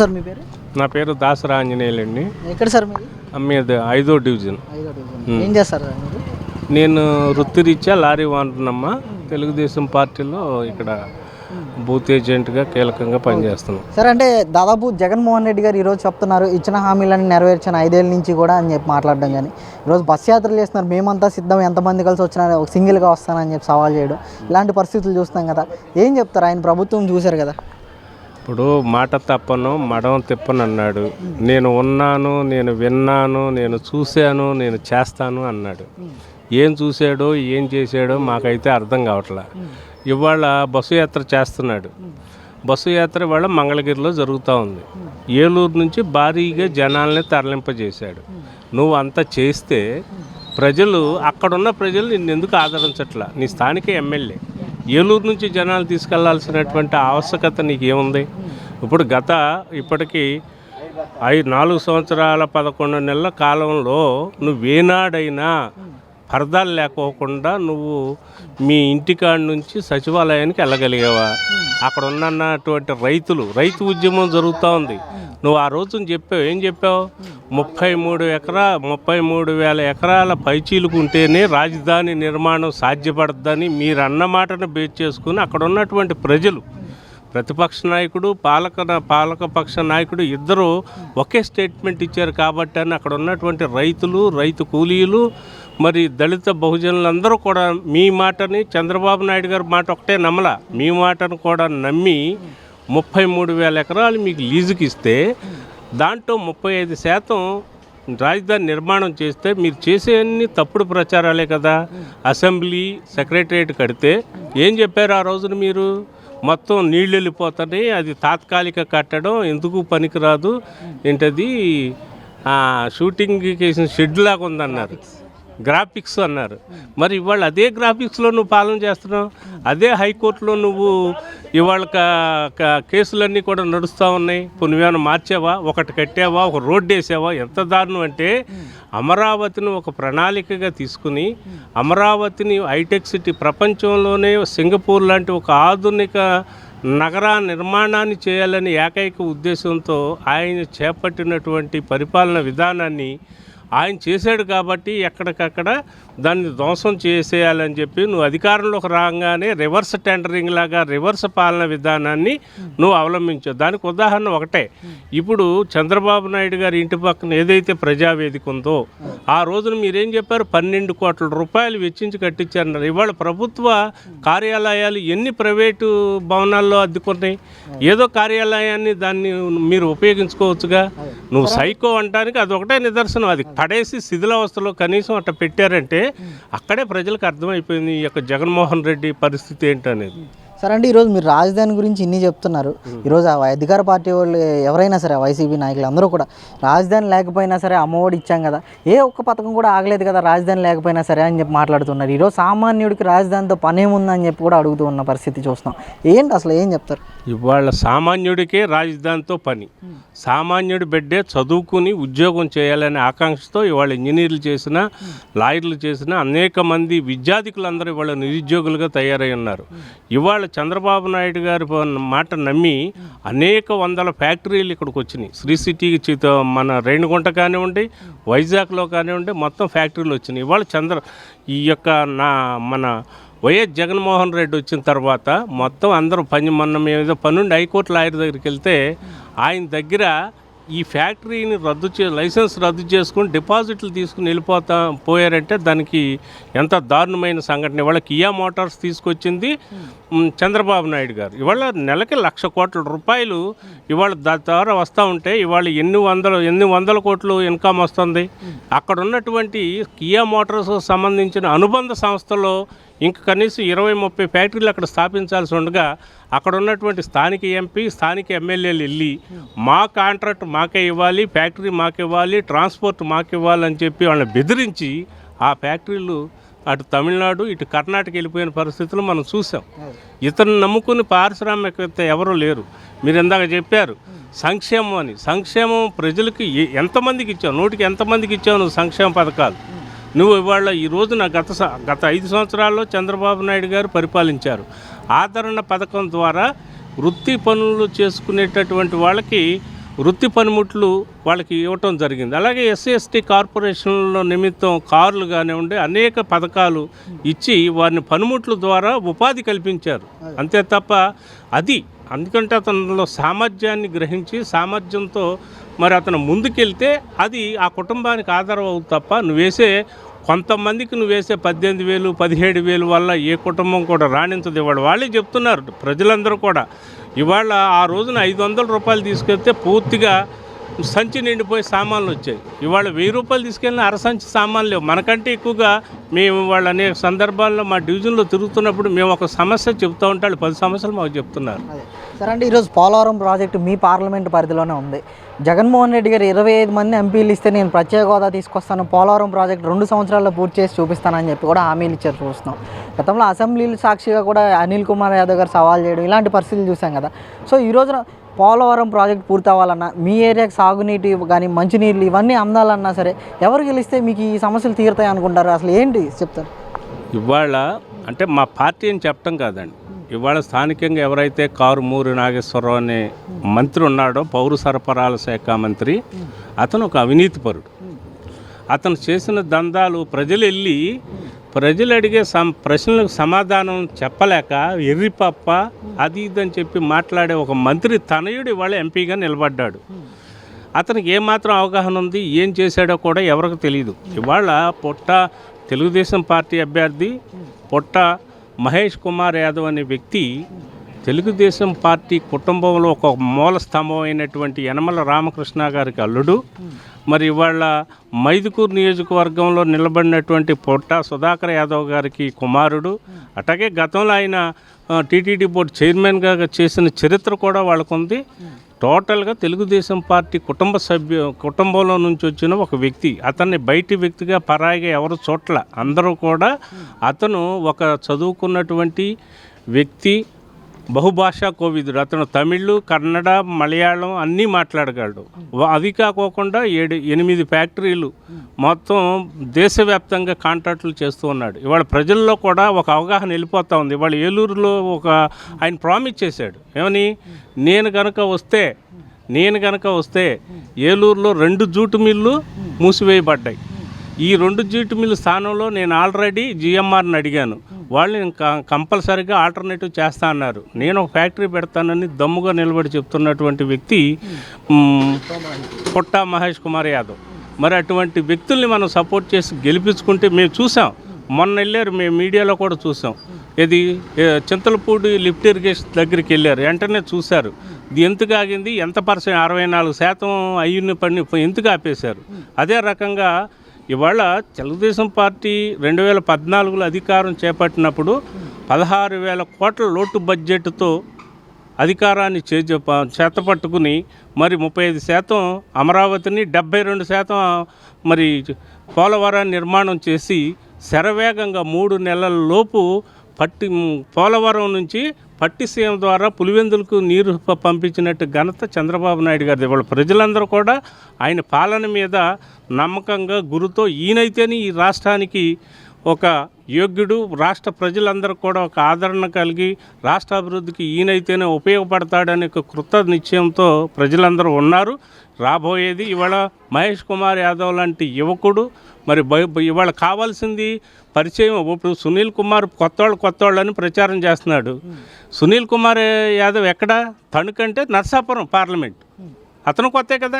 Sir మీ పేరు? నా పేరు దాసరా ఆంజనేయులండి. ఎక్కడ సార్ మీది? మీది ఐదో డివిజన్. ఐదో డివిజన్. ఏం చేస్తారు సార్ మీరు? నేను వృత్తిరీత్యా లారీ వాంటున్నమ్మా తెలుగుదేశం పార్టీలో ఇక్కడ బూత్ ఏజెంట్గా కీలకంగా పనిచేస్తున్నాను సార్ అంటే దాదాపు జగన్మోహన్ రెడ్డి గారు ఈరోజు చెప్తున్నారు ఇచ్చిన హామీలను నెరవేర్చిన ఐదేళ్ళ నుంచి కూడా అని చెప్పి మాట్లాడడం కానీ. ఈరోజు బస్ యాత్రలు చేస్తున్నారు మేమంతా సిద్ధం ఎంతమంది కలిసి వచ్చినా ఒక సింగిల్గా వస్తానని చెప్పి సవాల్ చేయడం. ఇలాంటి పరిస్థితులు చూస్తాం కదా. ఏం చెప్తారు? ఆయన ప్రభుత్వం చూశారు కదా. ఇప్పుడు మాట తప్పను మడం తిప్పను అన్నాడు. నేను ఉన్నాను నేను విన్నాను నేను చూశాను నేను చేస్తాను అన్నాడు. ఏం చూశాడో ఏం చేశాడో మాకైతే అర్థం కావట్లా. ఇవాళ బస్సు యాత్ర చేస్తున్నాడు. బస్సు యాత్ర ఇవాళ మంగళగిరిలో జరుగుతూ ఉంది. ఏలూరు నుంచి భారీగా జనాల్ని తరలింపజేశాడు. నువ్వు అంతా చేస్తే ప్రజలు అక్కడున్న ప్రజలు నిన్ను ఎందుకు ఆదరించట్లా? నీ స్థానిక ఎమ్మెల్యే. ఏలూరు నుంచి జనాలు తీసుకెళ్ళాల్సినటువంటి ఆవశ్యకత నీకు ఏముంది ఇప్పుడు గత ఇప్పటికీ ఐదు నాలుగు సంవత్సరాల పదకొండు నెలల కాలంలో నువ్వేనాడైనా అర్థాలు లేకోకుండా నువ్వు మీ ఇంటికాడ నుంచి సచివాలయానికి వెళ్ళగలిగావా? అక్కడ ఉన్నటువంటి రైతులు రైతు ఉద్యమం జరుగుతూ ఉంది. నువ్వు ఆ రోజున చెప్పావు ఏం చెప్పావు? ముప్పై మూడు ఎకరా ముప్పై మూడు వేల ఎకరాల పైచీలకు ఉంటేనే రాజధాని నిర్మాణం సాధ్యపడద్దని మీరు అన్న మాటను బేస్ చేసుకుని అక్కడ ఉన్నటువంటి ప్రజలు ప్రతిపక్ష నాయకుడు పాలక పాలకపక్ష నాయకుడు ఇద్దరు ఒకే స్టేట్మెంట్ ఇచ్చారు కాబట్టి అని అక్కడ ఉన్నటువంటి రైతులు రైతు కూలీలు మరి దళిత బహుజనులందరూ కూడా మీ మాటని చంద్రబాబు నాయుడు గారి మాట ఒకటే నమ్మల. మీ మాటను కూడా నమ్మి ముప్పై మూడు వేల ఎకరాలు మీకు లీజుకి ఇస్తే దాంట్లో ముప్పై ఐదు శాతం రాజధాని నిర్మాణం చేస్తే మీరు చేసే అన్ని తప్పుడు ప్రచారాలే కదా. అసెంబ్లీ సెక్రటరియట్ కడితే ఏం చెప్పారు ఆ రోజున మీరు? మొత్తం నీళ్ళు వెళ్ళిపోతాయి అది తాత్కాలిక కట్టడం ఎందుకు పనికిరాదు? ఏంటది? షూటింగ్కి వేసిన షెడ్ లాగా ఉందన్నారు. గ్రాఫిక్స్ అన్నారు. మరి ఇవాళ అదే గ్రాఫిక్స్లో నువ్వు పాలన చేస్తున్నావు? అదే హైకోర్టులో నువ్వు ఇవాళ కేసులన్నీ కూడా నడుస్తూ ఉన్నాయి. పునవేమన్నా మార్చావా? ఒకటి కట్టావా? ఒక రోడ్డు వేసావా? ఎంత దారుణం అంటే అమరావతిని ఒక ప్రణాళికగా తీసుకుని అమరావతిని హైటెక్ సిటీ ప్రపంచంలోనే సింగపూర్ లాంటి ఒక ఆధునిక నగర నిర్మాణాన్ని చేయాలని ఏకైక ఉద్దేశంతో ఆయన చేపట్టినటువంటి పరిపాలన విధానాన్ని ఆయన చేశాడు కాబట్టి ఎక్కడికక్కడ దాన్ని ధ్వంసం చేసేయాలని చెప్పి నువ్వు అధికారంలోకి రాగానే రివర్స్ టెండరింగ్ లాగా రివర్స్ పాలన విధానాన్ని నువ్వు అవలంబించావు. దానికి ఉదాహరణ ఒకటే. ఇప్పుడు చంద్రబాబు నాయుడు గారి ఇంటి పక్కన ఏదైతే ప్రజావేదిక ఉందో ఆ రోజున మీరేం చెప్పారు? పన్నెండు కోట్ల రూపాయలు వెచ్చించి కట్టించారన్నారు. ఇవాళ ప్రభుత్వ కార్యాలయాలు ఎన్ని ప్రైవేటు భవనాల్లో అద్దుకున్నాయి? ఏదో కార్యాలయాన్ని దాన్ని మీరు ఉపయోగించుకోవచ్చుగా? నువ్వు సైకో అంటానికి అది ఒకటే నిదర్శనం. అది పడేసి శిథిలావస్థలో కనీసం అట్లా పెట్టారంటే అక్కడే ప్రజలకు అర్థమైపోయింది ఈ యొక్క జగన్మోహన్ రెడ్డి పరిస్థితి ఏంటనేది. సరే అంటే ఈరోజు మీరు రాజధాని గురించి ఇన్ని చెప్తున్నారు. ఈరోజు ఆ అధికార పార్టీ వాళ్ళు ఎవరైనా సరే వైసీపీ నాయకులు అందరూ కూడా రాజధాని లేకపోయినా సరే అమ్మఒడి ఇచ్చాం కదా ఏ ఒక్క పథకం కూడా ఆగలేదు కదా రాజధాని లేకపోయినా సరే అని చెప్పి మాట్లాడుతున్నారు. ఈరోజు సామాన్యుడికి రాజధానితో పనేముందని చెప్పి కూడా అడుగుతూ ఉన్న పరిస్థితి చూస్తున్నాం. ఏంటి అసలు ఏం చెప్తారు? ఇవాళ సామాన్యుడికే రాజధానితో పని. సామాన్యుడి బిడ్డే చదువుకుని ఉద్యోగం చేయాలనే ఆకాంక్షతో ఇవాళ ఇంజనీర్లు చేసిన లాయర్లు చేసిన అనేక మంది విద్యార్థికులందరూ ఇవాళ నిరుద్యోగులుగా తయారై ఉన్నారు ఇవాళ చంద్రబాబు నాయుడు గారి మాట నమ్మి అనేక వందల ఫ్యాక్టరీలు ఇక్కడికి వచ్చినాయి. శ్రీ సిటీకి మన రేణిగుంట కానివ్వండి వైజాగ్లో కానివ్వండి మొత్తం ఫ్యాక్టరీలు వచ్చినాయి. ఇవాళ చంద్ర ఈ యొక్క నా మన వైఎస్ జగన్మోహన్ రెడ్డి వచ్చిన తర్వాత మొత్తం అందరూ పని మొన్న మేము ఏదో పనుండి హైకోర్టు లాయర్ దగ్గరికి వెళ్తే ఆయన దగ్గర ఈ ఫ్యాక్టరీని రద్దు చే లైసెన్స్ రద్దు చేసుకుని డిపాజిట్లు తీసుకుని వెళ్ళిపోతా పోయారంటే దానికి ఎంత దారుణమైన సంఘటన. ఇవాళ కియా మోటార్స్ తీసుకొచ్చింది చంద్రబాబు నాయుడు గారు. ఇవాళ నెలకి లక్ష కోట్ల రూపాయలు ఇవాళ దాని ద్వారా వస్తూ ఉంటే ఇవాళ ఎన్ని వందలు ఎన్ని వందల కోట్లు ఇన్కమ్ వస్తుంది? అక్కడ ఉన్నటువంటి కియా మోటార్స్ సంబంధించిన అనుబంధ సంస్థలో ఇంక కనీసం ఇరవై ముప్పై ఫ్యాక్టరీలు అక్కడ స్థాపించాల్సి ఉండగా అక్కడ ఉన్నటువంటి స్థానిక ఎంపీ స్థానిక ఎమ్మెల్యేలు వెళ్ళి మా కాంట్రాక్ట్ మాకే ఇవ్వాలి ఫ్యాక్టరీ మాకు ఇవ్వాలి ట్రాన్స్పోర్ట్ మాకు ఇవ్వాలని చెప్పి వాళ్ళని బెదిరించి ఆ ఫ్యాక్టరీలు అటు తమిళనాడు ఇటు కర్ణాటక వెళ్ళిపోయిన పరిస్థితులు మనం చూసాం. ఇతను నమ్ముకుని పారిశ్రామికవేత్త ఎవరు లేరు. మీరు ఇందాక చెప్పారు సంక్షేమం అని. సంక్షేమం ప్రజలకి ఎంతమందికి ఇచ్చావు? నూటికి ఎంతమందికి ఇచ్చావు నువ్వు సంక్షేమ పథకాలు? నువ్వు ఇవాళ ఈ రోజున గత స- గత ఐదు సంవత్సరాల్లో చంద్రబాబు నాయుడు గారు పరిపాలించారు. ఆదరణ పథకం ద్వారా వృత్తి పనులు చేసుకునేటటువంటి వాళ్ళకి వృత్తి పనిముట్లు వాళ్ళకి ఇవ్వటం జరిగింది. అలాగే ఎస్సీ ఎస్టీ కార్పొరేషన్ల నిమిత్తం కార్లు కానివ్వండి అనేక పథకాలు ఇచ్చి వారిని పనిముట్ల ద్వారా ఉపాధి కల్పించారు. అంతే తప్ప అది అందుకంటే అతనిలో సామర్థ్యాన్ని గ్రహించి సామర్థ్యంతో మరి అతను ముందుకెళ్తే అది ఆ కుటుంబానికి ఆధారం అవుతుంది తప్ప నువ్వు వేసే కొంతమందికి నువ్వు వేసే పద్దెనిమిది వేలు పదిహేడు వేలు వల్ల ఏ కుటుంబం కూడా రాణించదు. ఇవాళ వాళ్ళే చెప్తున్నారు ప్రజలందరూ కూడా. ఇవాళ ఆ రోజున ఐదు వందల రూపాయలు తీసుకెళ్తే పూర్తిగా సంచి నిండిపోయి సామాన్లు వచ్చాయి. ఇవాళ వెయ్యి రూపాయలు తీసుకెళ్ళిన అర సంచి సామాన్లు లేవు. మనకంటే ఎక్కువగా మేము వాళ్ళ అనేక సందర్భాల్లో మా డివిజన్లో తిరుగుతున్నప్పుడు మేము ఒక సమస్య చెప్తూ ఉంటాడు పది సమస్యలు మాకు చెప్తున్నారు. సరే అంటే ఈరోజు పోలవరం ప్రాజెక్టు మీ పార్లమెంట్ పరిధిలోనే ఉంది. జగన్మోహన్ రెడ్డి గారు ఇరవై ఐదు మంది ఎంపీలు ఇస్తే నేను ప్రత్యేక హోదా తీసుకొస్తాను. పోలవరం ప్రాజెక్ట్ రెండు సంవత్సరాల్లో పూర్తి చేసి చూపిస్తానని చెప్పి కూడా హామీలు ఇచ్చారు చూస్తున్నాం. గతంలో అసెంబ్లీలు సాక్షిగా కూడా అనిల్ కుమార్ యాదవ్ గారు సవాల్ చేయడం ఇలాంటి పరిస్థితులు చూసాం కదా. సో ఈ రోజున పోలవరం ప్రాజెక్ట్ పూర్తవ్వాలన్నా మీ ఏరియాకి సాగునీటి కానీ మంచినీళ్ళు ఇవన్నీ అందాలన్నా సరే ఎవరు గెలిస్తే మీకు ఈ సమస్యలు తీరుతాయి అనుకుంటారు? అసలు ఏంటి చెప్తారు? ఇవాళ అంటే మా పార్టీ అని చెప్పటం కాదండి. ఇవాళ స్థానికంగా ఎవరైతే కారుమూరి నాగేశ్వరరావు అనే మంత్రి ఉన్నాడో పౌర సరఫరాల శాఖ మంత్రి అతను ఒక అవినీతిపరుడు అతను చేసిన దందాలు ప్రజలు వెళ్ళి ప్రజలు అడిగే సం ప్రశ్నలకు సమాధానం చెప్పలేక ఎర్రిపప్ప అది ఇదని అని చెప్పి మాట్లాడే ఒక మంత్రి తనయుడు ఇవాళ ఎంపీగా నిలబడ్డాడు. అతనికి ఏమాత్రం అవగాహన ఉంది ఏం చేశాడో కూడా ఎవరికి తెలియదు ఇవాళ పొట్ట తెలుగుదేశం పార్టీ అభ్యర్థి పొట్ట మహేష్ కుమార్ యాదవ్ అనే వ్యక్తి తెలుగుదేశం పార్టీ కుటుంబంలో ఒక మూల స్తంభం అయినటువంటి యనమల రామకృష్ణ గారికి అల్లుడు. మరి ఇవాళ మైదుకూరు నియోజకవర్గంలో నిలబడినటువంటి పొట్ట సుధాకర్ యాదవ్ గారికి కుమారుడు అట్లాగే గతంలో ఆయన టీటీడీ బోర్డు చైర్మన్గా చేసిన చరిత్ర కూడా వాళ్ళకుంది. టోటల్గా తెలుగుదేశం పార్టీ కుటుంబ సభ్యు కుటుంబంలో నుంచి వచ్చిన ఒక వ్యక్తి అతన్ని బయటి వ్యక్తిగా పరాయిగా ఎవరు చోట్ల అందరూ కూడా అతను ఒక చదువుకున్నటువంటి వ్యక్తి బహుభాషా కోవిదుడు. అతను తమిళ్ కన్నడ మలయాళం అన్నీ మాట్లాడగలడు. అది కాకోకుండా ఏడు ఎనిమిది ఫ్యాక్టరీలు మొత్తం దేశవ్యాప్తంగా కాంట్రాక్టులు చేస్తూ ఉన్నాడు. ఇవాళ ప్రజల్లో కూడా ఒక అవగాహన వెళ్ళిపోతూ ఉంది. ఇవాళ ఏలూరులో ఒక ఆయన ప్రామిస్ చేశాడు. ఏమని? నేను కనుక వస్తే నేను కనుక వస్తే ఏలూరులో రెండు జూటు మిల్లు మూసివేయబడ్డాయి. ఈ రెండు జీటు మిల్లు స్థానంలో నేను ఆల్రెడీ జిఎంఆర్ని అడిగాను. వాళ్ళు ఇంకా కంపల్సరీగా ఆల్టర్నేటివ్ చేస్తా అన్నారు. నేను ఒక ఫ్యాక్టరీ పెడతానని దమ్ముగా నిలబడి చెప్తున్నటువంటి వ్యక్తి పుట్ట పుట్టా మహేష్ కుమార్ యాదవ్. మరి అటువంటి వ్యక్తుల్ని మనం సపోర్ట్ చేసి గెలిపించుకుంటే మేము చూసాం. మొన్న వెళ్ళారు మేము మీడియాలో కూడా చూసాం. ఇది చింతలపూడి లిఫ్ట్ ఇరిగేషన్ దగ్గరికి వెళ్ళారు. వెంటనే చూశారు. ఇది ఎందుకు ఆగింది? ఎంత పర్సెంట్? అరవై నాలుగు శాతం అయ్యున్న పని ఎందుకు ఆపేశారు? అదే రకంగా ఇవాళ తెలుగుదేశం పార్టీ రెండు వేల పద్నాలుగులో అధికారం చేపట్టినప్పుడు పదహారు వేల కోట్ల లోటు బడ్జెట్తో అధికారాన్ని చేజ ప- చేతపట్టుకుని మరి ముప్పై ఐదు శాతం అమరావతిని డెబ్బై రెండు శాతం మరి పోలవరాన్ని నిర్మాణం చేసి శరవేగంగా మూడు నెలల లోపు పట్టి పోలవరం నుంచి పట్టిసీమ ద్వారా పులివెందులకు నీరు పంపించినట్టు ఘనత చంద్రబాబు నాయుడు గారిది. వాళ్ళ ప్రజలందరూ కూడా ఆయన పాలన మీద నమ్మకంగా గురుతో ఈయనైతేనే ఈ రాష్ట్రానికి ఒక యోగ్యుడు. రాష్ట్ర ప్రజలందరూ కూడా ఒక ఆదరణ కలిగి రాష్ట్ర అభివృద్ధికి ఈయనైతేనే ఉపయోగపడతాడనే ఒక కృత నిశ్చయంతో ప్రజలందరూ ఉన్నారు. రాబోయేది. ఇవాళ మహేష్ కుమార్ యాదవ్ లాంటి యువకుడు మరి ఇవాళ కావాల్సింది పరిచయం ఇప్పుడు సునీల్ కుమార్ కొత్తవాళ్ళు కొత్తవాళ్ళు అని ప్రచారం చేస్తున్నాడు. సునీల్ కుమార్ యాదవ్ ఎక్కడ? తణుకంటే నర్సాపురం పార్లమెంట్. అతను కొత్తే కదా?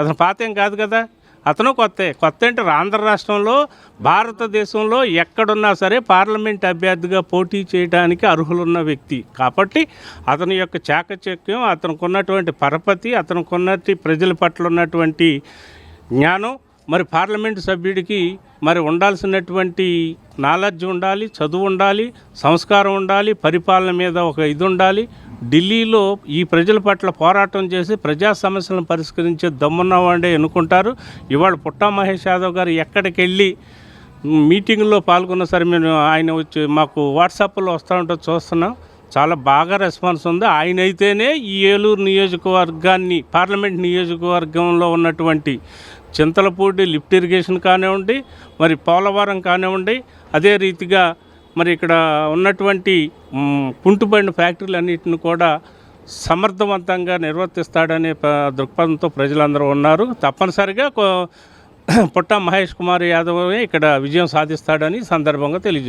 అతను పాతేం కాదు కదా? అతను కొత్త కొత్త అంటే ఆంధ్ర రాష్ట్రంలో భారతదేశంలో ఎక్కడున్నా సరే పార్లమెంట్ అభ్యర్థిగా పోటీ చేయడానికి అర్హులున్న వ్యక్తి. కాబట్టి అతని యొక్క చాకచక్యం అతనుకున్నటువంటి పరపతి అతనికి ప్రజల పట్ల ఉన్నటువంటి జ్ఞానం మరి పార్లమెంటు సభ్యుడికి మరి ఉండాల్సినటువంటి నాలెడ్జ్ ఉండాలి చదువు ఉండాలి సంస్కారం ఉండాలి పరిపాలన మీద ఒక ఇది ఉండాలి ఢిల్లీలో ఈ ప్రజల పట్ల పోరాటం చేసి ప్రజా సమస్యలను పరిష్కరించే దమ్మున్నవాడే ఎన్నుకుంటారు. ఇవాళ పుట్టా మహేష్ యాదవ్ గారు ఎక్కడికి వెళ్ళి మీటింగ్లో పాల్గొన్న సరే మేము ఆయన వచ్చి మాకు వాట్సాప్లో వస్తూ ఉంటే చూస్తున్నాం. చాలా బాగా రెస్పాన్స్ ఉంది. ఆయన అయితేనే ఈ ఏలూరు నియోజకవర్గాన్ని పార్లమెంట్ నియోజకవర్గంలో ఉన్నటువంటి చింతలపూడి లిఫ్ట్ ఇరిగేషన్ కానివ్వండి మరి పోలవరం కానివ్వండి అదే రీతిగా మరి ఇక్కడ ఉన్నటువంటి మ్, కుంటుపడిన ఫ్యాక్టరీలు అన్నిటిని కూడా సమర్థవంతంగా నిర్వర్తిస్తాడనే ప- దృక్పథంతో ప్రజలందరూ ఉన్నారు. తప్పనిసరిగా కో- పుట్ట మహేష్ కుమార్ యాదవ్ ఇక్కడ విజయం సాధిస్తాడని సందర్భంగా తెలియజేస్తారు